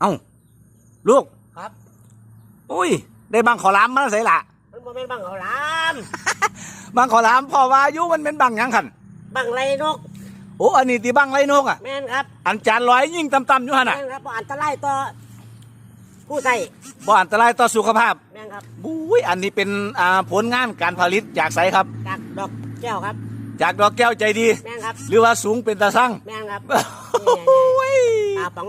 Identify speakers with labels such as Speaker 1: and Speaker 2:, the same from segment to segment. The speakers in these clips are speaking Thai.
Speaker 1: เอ้าลูก
Speaker 2: ครับ
Speaker 1: อุ้ย ได้บังขอลามมาใส่ละ
Speaker 2: มันบ่แม่นบังเขาวหลาม
Speaker 1: บังขอลามพ่อว่าอายุมันเป็นบังหยังขัน
Speaker 2: บังไรนก
Speaker 1: โอ้อันนี้ตีบังไรนกอะ
Speaker 2: แม่นครับ
Speaker 1: อันจานร้อยยิ่งต่ำๆอยู่หันอะ
Speaker 2: แม่นครับบ่อันตรายต่อผู้ใส่
Speaker 1: บ่อันตรายต่อสุขภาพ
Speaker 2: แม่นครับ
Speaker 1: บุ้ยอันนี้เป็นอ่าผลงานการผลิตจากไสครับ
Speaker 2: จากดอกแก้วครับ
Speaker 1: จากดอกแก้วใจดี
Speaker 2: แม่นครับ
Speaker 1: หรือว่าสูงเป็นตาสั่ง
Speaker 2: แม่นครับ
Speaker 1: โอ้ย
Speaker 2: ปลาป๋อง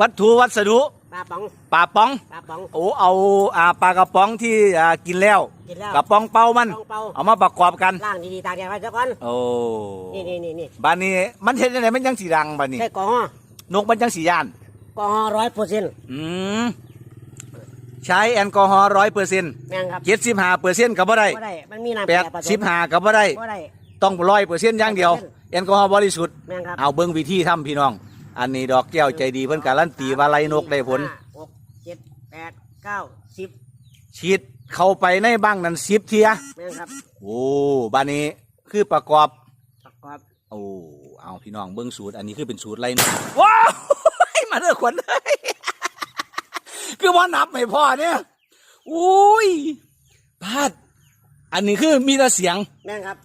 Speaker 1: วัตถุวัสดุ
Speaker 2: ปลาป๋อง
Speaker 1: ปลาป๋อง
Speaker 2: ปลาป๋อง
Speaker 1: โอ้เอาอ่าปลากระป๋องที่อ่ากินแล้ว
Speaker 2: กินแล้ว
Speaker 1: กระป๋องเป่ามัน
Speaker 2: ต้องเป่า
Speaker 1: เอามาประกอบกัน
Speaker 2: ล่างดีๆตากแดดไว้ซะก่อน
Speaker 1: โอ้
Speaker 2: นี่นี่นี่นี่
Speaker 1: บานนี้มันเห็นยังไงมันยังสีดังบานนี้
Speaker 2: ใช่กอฮอน
Speaker 1: กมันยังสีย่าน
Speaker 2: กอฮอร้อยเปอร์เซ็นต์
Speaker 1: อืมใช้แอลกอฮอล์ร้อยเปอร์เซ็นต์
Speaker 2: แม่นครับ
Speaker 1: เจ็ดสิบห้าเปอร์เซ็นต์ก็บ่ได้
Speaker 2: บ่ได้มันมีน้ำ
Speaker 1: แปด
Speaker 2: ผสม
Speaker 1: สิบห้าก็บ่ได้
Speaker 2: บ่ได้
Speaker 1: ต้องร้อยเปอร์เซ็นต์อย่างเดียวแอลกอฮอล์บริสุทธิ์
Speaker 2: แม่นครับ
Speaker 1: เอาเบิ้งวิธีทำพี่น้อง อันนี้ดอกแก้วใจดีเพิ่นการันตีว่าไล่นกได้ผล
Speaker 2: ห้าหกเจ็ดแปดเก้าสิบ
Speaker 1: ฉีดเข้าไปในบ้างนั้นสิบเทีย
Speaker 2: แม่นครับ
Speaker 1: โอ้บานนี้คือประกอบ
Speaker 2: ประกอบ
Speaker 1: โอ้เอาพี่น้องเบิ้งสูตร อันนี้คือเป็นสูตรไรนะว้าวมาเด้อขวัญเลยคือว่านับไม่พอเนี่ยอุ้ยพลาดอันนี้คือมีแต่เสียง
Speaker 2: แม่นครับ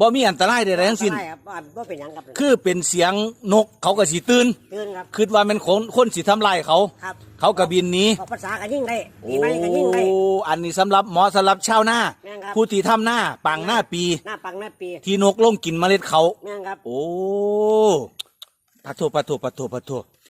Speaker 1: บ่มีอันตรายใดๆทั้งสิ้น
Speaker 2: ใช่ครับบ่บ่เป็นหยังครับ
Speaker 1: คือเป็นเสียงนกเขาก็สิตื่น
Speaker 2: ตื่นครับ
Speaker 1: คิดว่ามันคนคนสิทำลายเขา
Speaker 2: ครับ
Speaker 1: เขาก็บินหนี้
Speaker 2: ออกภาษากันยิ่งได้
Speaker 1: โอ้
Speaker 2: ปีใหม่กันยิ่งได้
Speaker 1: อันนี้สำหรับหมอสำหรับชาวนา
Speaker 2: แม่นครับ
Speaker 1: ผู้ที่ทำหน้าปังหน้าปี
Speaker 2: หน้าปังหน้าปี
Speaker 1: ที่นกลงกินเมล็ดเขา
Speaker 2: แม่นครับ
Speaker 1: โอ้ปะโทปะโทปะโทปะโท